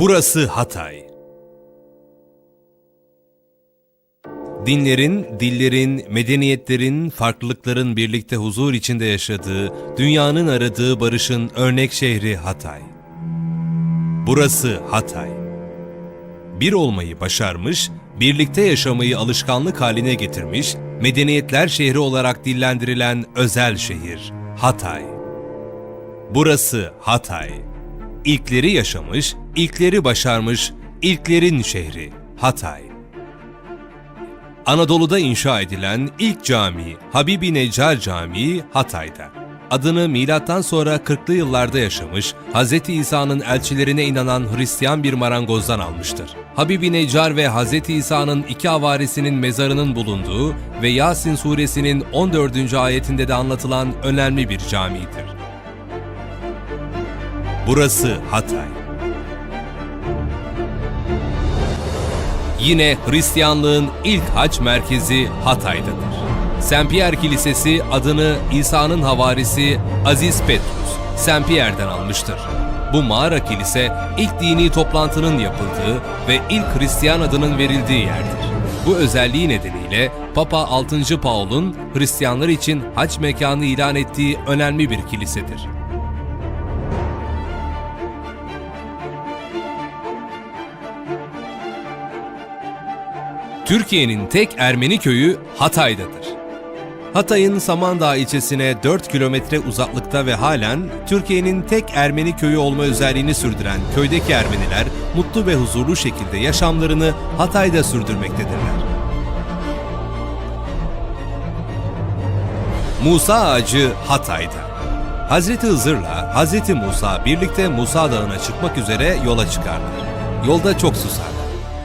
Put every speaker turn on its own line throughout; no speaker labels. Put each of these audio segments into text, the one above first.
Burası Hatay. Dinlerin, dillerin, medeniyetlerin, farklılıkların birlikte huzur içinde yaşadığı, dünyanın aradığı barışın örnek şehri Hatay. Burası Hatay. Bir olmayı başarmış, birlikte yaşamayı alışkanlık haline getirmiş, medeniyetler şehri olarak dillendirilen özel şehir Hatay. Burası Hatay. İlkleri yaşamış, ilkleri başarmış, ilklerin şehri Hatay. Anadolu'da inşa edilen ilk cami Habibi Necar Camii Hatay'da. Adını milattan sonra 40'lı yıllarda yaşamış, Hz. İsa'nın elçilerine inanan Hristiyan bir marangozdan almıştır. Habibi Necar ve Hz. İsa'nın iki havarisinin mezarının bulunduğu ve Yasin suresinin 14. ayetinde de anlatılan önemli bir camidir. Burası Hatay. Yine Hristiyanlığın ilk haç merkezi Hatay'dadır. Saint Pierre Kilisesi adını İsa'nın havarisi Aziz Petrus, Saint Pierre'den almıştır. Bu mağara kilise ilk dini toplantının yapıldığı ve ilk Hristiyan adının verildiği yerdir. Bu özelliği nedeniyle Papa 6. Paul'un Hristiyanlar için haç mekanı ilan ettiği önemli bir kilisedir. Türkiye'nin tek Ermeni köyü Hatay'dadır. Hatay'ın Samandağ ilçesine 4 kilometre uzaklıkta ve halen Türkiye'nin tek Ermeni köyü olma özelliğini sürdüren köydeki Ermeniler mutlu ve huzurlu şekilde yaşamlarını Hatay'da sürdürmektedirler. Musa Ağacı Hatay'da. Hazreti Hızır'la Hazreti Musa birlikte Musa Dağı'na çıkmak üzere yola çıkarlar. Yolda çok susarlar.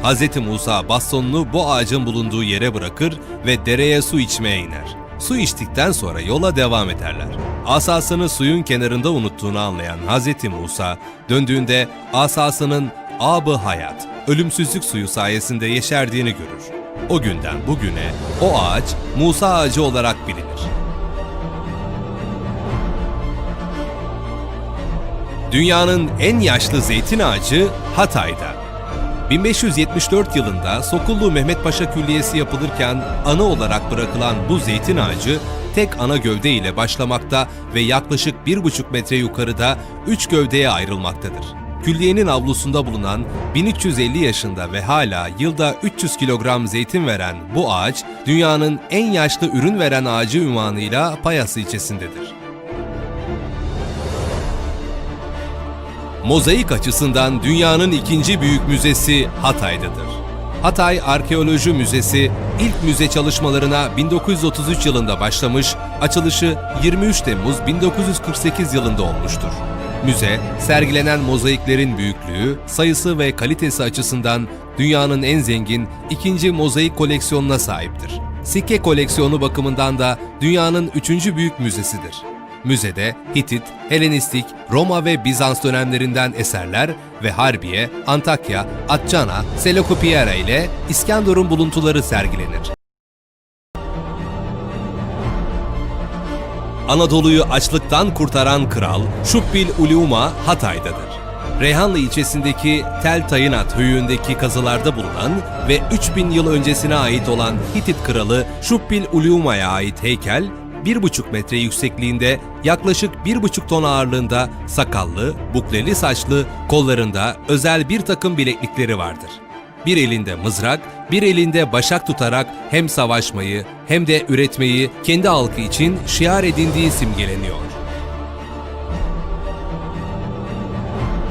Hazreti Musa bastonunu bu ağacın bulunduğu yere bırakır ve dereye su içmeye iner. Su içtikten sonra yola devam ederler. Asasını suyun kenarında unuttuğunu anlayan Hazreti Musa döndüğünde asasının abı hayat, ölümsüzlük suyu sayesinde yeşerdiğini görür. O günden bugüne o ağaç Musa ağacı olarak bilinir. Dünyanın en yaşlı zeytin ağacı Hatay'da. 1574 yılında Sokullu Mehmet Paşa Külliyesi yapılırken ana olarak bırakılan bu zeytin ağacı tek ana gövde ile başlamakta ve yaklaşık 1,5 metre yukarıda 3 gövdeye ayrılmaktadır. Külliyenin avlusunda bulunan 1350 yaşında ve hala yılda 300 kilogram zeytin veren bu ağaç, dünyanın en yaşlı ürün veren ağacı ünvanıyla Payası ilçesindedir. Mozaik açısından dünyanın ikinci büyük müzesi Hatay'dadır. Hatay Arkeoloji Müzesi ilk müze çalışmalarına 1933 yılında başlamış, açılışı 23 Temmuz 1948 yılında olmuştur. Müze, sergilenen mozaiklerin büyüklüğü, sayısı ve kalitesi açısından dünyanın en zengin ikinci mozaik koleksiyonuna sahiptir. Sikke koleksiyonu bakımından da dünyanın üçüncü büyük müzesidir. Müzede Hitit, Helenistik, Roma ve Bizans dönemlerinden eserler ve Harbiye, Antakya, Atcana, Seleukipiera ile İskenderun buluntuları sergilenir. Anadolu'yu açlıktan kurtaran kral Şubbil Uluma Hatay'dadır. Reyhanlı ilçesindeki Tel Tayinat höyüğündeki kazılarda bulunan ve 3000 yıl öncesine ait olan Hitit kralı Şubbil Uluma'ya ait heykel 1,5 metre yüksekliğinde, yaklaşık 1,5 ton ağırlığında sakallı, bukleli saçlı, kollarında özel bir takım bileklikleri vardır. Bir elinde mızrak, bir elinde başak tutarak hem savaşmayı hem de üretmeyi kendi halkı için şiar edindiği simgeleniyor.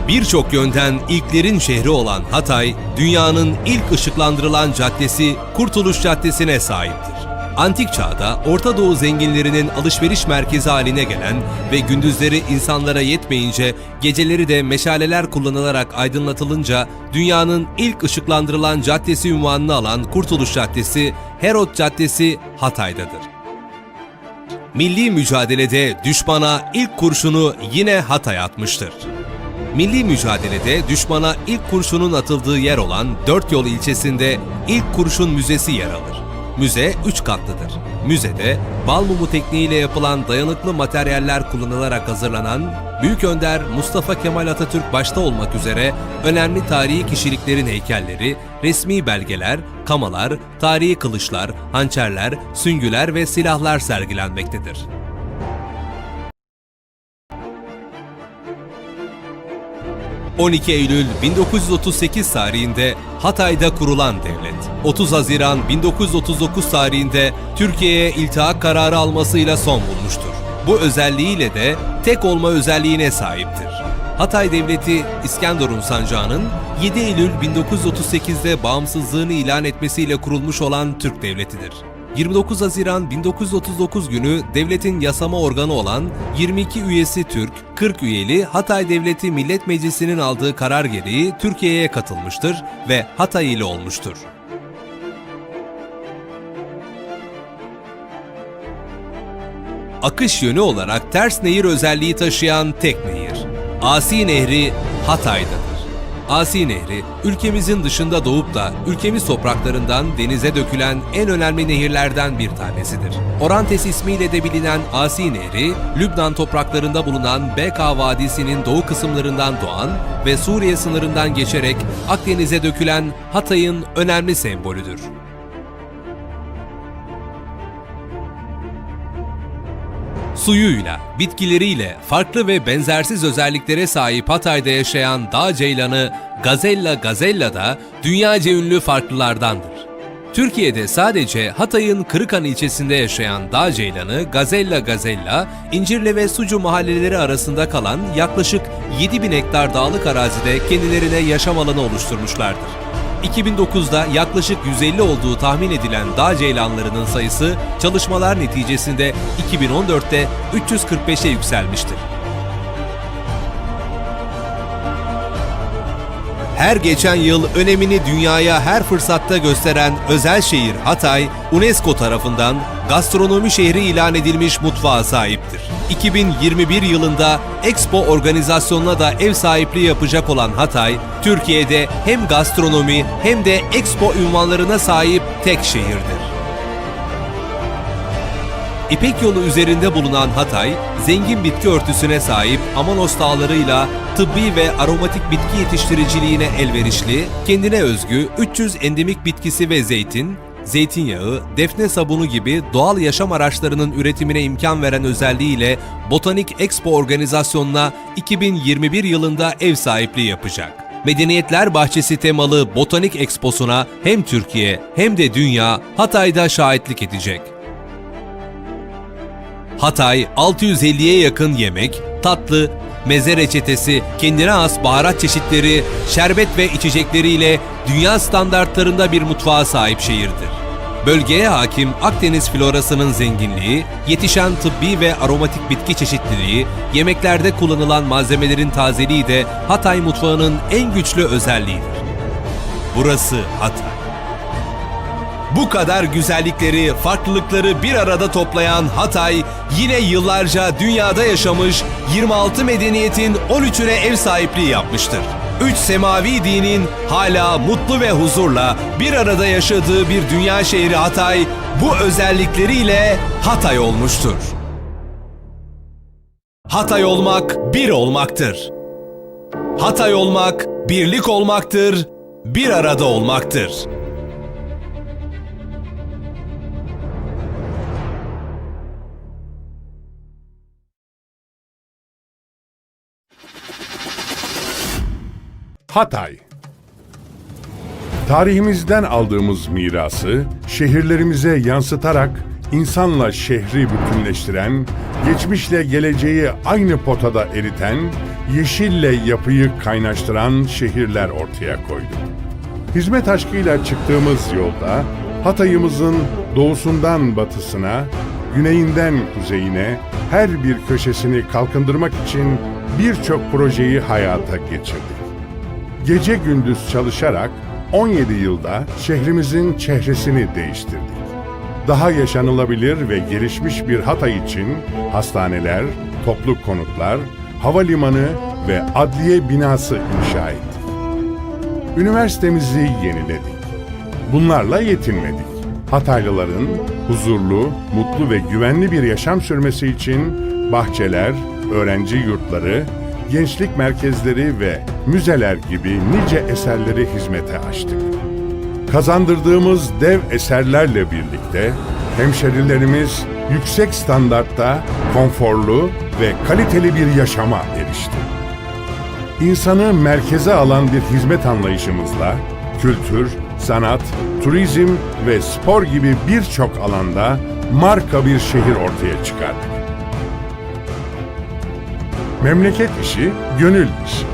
Birçok yönden ilklerin şehri olan Hatay, dünyanın ilk ışıklandırılan caddesi Kurtuluş Caddesi'ne sahiptir. Antik çağda Orta Doğu zenginlerinin alışveriş merkezi haline gelen ve gündüzleri insanlara yetmeyince geceleri de meşaleler kullanılarak aydınlatılınca dünyanın ilk ışıklandırılan caddesi ünvanını alan Kurtuluş Caddesi, Herod Caddesi Hatay'dadır. Milli mücadelede düşmana ilk kurşunu yine Hatay atmıştır. Milli mücadelede düşmana ilk kurşunun atıldığı yer olan Dört Yol ilçesinde ilk kurşun müzesi yer alır. Müze 3 katlıdır. Müzede bal mumu tekniğiyle yapılan dayanıklı materyaller kullanılarak hazırlanan Büyük Önder Mustafa Kemal Atatürk başta olmak üzere önemli tarihi kişiliklerin heykelleri, resmi belgeler, kamalar, tarihi kılıçlar, hançerler, süngüler ve silahlar sergilenmektedir. ...12 Eylül 1938 tarihinde Hatay'da kurulan devlet, 30 Haziran 1939 tarihinde Türkiye'ye iltihak kararı almasıyla son bulmuştur. Bu özelliğiyle de tek olma özelliğine sahiptir. Hatay Devleti, İskenderun Sancağı'nın 7 Eylül 1938'de bağımsızlığını ilan etmesiyle kurulmuş olan Türk Devleti'dir. 29 Haziran 1939 günü devletin yasama organı olan 22 üyesi Türk, 40 üyeli Hatay Devleti Millet Meclisi'nin aldığı karar gereği Türkiye'ye katılmıştır ve Hatay ili olmuştur. Akış yönü olarak ters nehir özelliği taşıyan tek nehir. Asi Nehri Hatay'dadır. Asi Nehri, ülkemizin dışında doğup da ülkemiz topraklarından denize dökülen en önemli nehirlerden bir tanesidir. Orantes ismiyle de bilinen Asi Nehri, Lübnan topraklarında bulunan Beka Vadisi'nin doğu kısımlarından doğan ve Suriye sınırından geçerek Akdeniz'e dökülen Hatay'ın önemli sembolüdür. Suyuyla, bitkileriyle farklı ve benzersiz özelliklere sahip Hatay'da yaşayan dağ ceylanı Gazella gazella da dünyaca ünlü farklılardandır. Türkiye'de sadece Hatay'ın Kırıkan ilçesinde yaşayan dağ ceylanı Gazella gazella, İncirli ve Sucu mahalleleri arasında kalan yaklaşık 7000 hektar dağlık arazide kendilerine yaşam alanı oluşturmuşlardır. 2009'da yaklaşık 150 olduğu tahmin edilen dağ ceylanlarının sayısı çalışmalar neticesinde 2014'te 345'e yükselmiştir. Her geçen yıl önemini dünyaya her fırsatta gösteren özel şehir Hatay, UNESCO tarafından gastronomi şehri ilan edilmiş mutfağa sahiptir. 2021 yılında Expo organizasyonuna da ev sahipliği yapacak olan Hatay, Türkiye'de hem gastronomi hem de Expo ünvanlarına sahip tek şehirdir. İpek yolu üzerinde bulunan Hatay, zengin bitki örtüsüne sahip Amanos dağlarıyla tıbbi ve aromatik bitki yetiştiriciliğine elverişli, kendine özgü 300 endemik bitkisi ve zeytin, zeytinyağı, defne sabunu gibi doğal yaşam araçlarının üretimine imkan veren özelliğiyle Botanik Expo organizasyonuna 2021 yılında ev sahipliği yapacak. Medeniyetler Bahçesi temalı Botanik Expo'suna hem Türkiye hem de dünya Hatay'da şahitlik edecek. Hatay 650'ye yakın yemek, tatlı, meze reçetesi, kendine has baharat çeşitleri, şerbet ve içecekleriyle dünya standartlarında bir mutfağa sahip şehirdir. Bölgeye hakim Akdeniz florasının zenginliği, yetişen tıbbi ve aromatik bitki çeşitliliği, yemeklerde kullanılan malzemelerin tazeliği de Hatay mutfağının en güçlü özelliğidir. Burası Hatay. Bu kadar güzellikleri, farklılıkları bir arada toplayan Hatay, yine yıllarca dünyada yaşamış 26 medeniyetin 13'üne ev sahipliği yapmıştır. Üç semavi dinin hala mutlu ve huzurla bir arada yaşadığı bir dünya şehri Hatay, bu özellikleriyle Hatay olmuştur. Hatay olmak bir olmaktır. Hatay olmak birlik olmaktır, bir arada olmaktır.
Hatay Tarihimizden aldığımız mirası şehirlerimize yansıtarak insanla şehri bütünleştiren, geçmişle geleceği aynı potada eriten, yeşille yapıyı kaynaştıran şehirler ortaya koyduk. Hizmet aşkıyla çıktığımız yolda Hatay'ımızın doğusundan batısına, güneyinden kuzeyine her bir köşesini kalkındırmak için birçok projeyi hayata geçirdik. Gece gündüz çalışarak 17 yılda şehrimizin çehresini değiştirdik. Daha yaşanılabilir ve gelişmiş bir Hatay için hastaneler, toplu konutlar, havalimanı ve adliye binası inşa ettik. Üniversitemizi yeniledik. Bunlarla yetinmedik. Hataylıların huzurlu, mutlu ve güvenli bir yaşam sürmesi için bahçeler, öğrenci yurtları, gençlik merkezleri ve müzeler gibi nice eserleri hizmete açtık. Kazandırdığımız dev eserlerle birlikte hemşerilerimiz yüksek standartta konforlu ve kaliteli bir yaşama erişti. İnsanı merkeze alan bir hizmet anlayışımızla kültür, sanat, turizm ve spor gibi birçok alanda marka bir şehir ortaya çıkardık. Memleket işi gönül işi.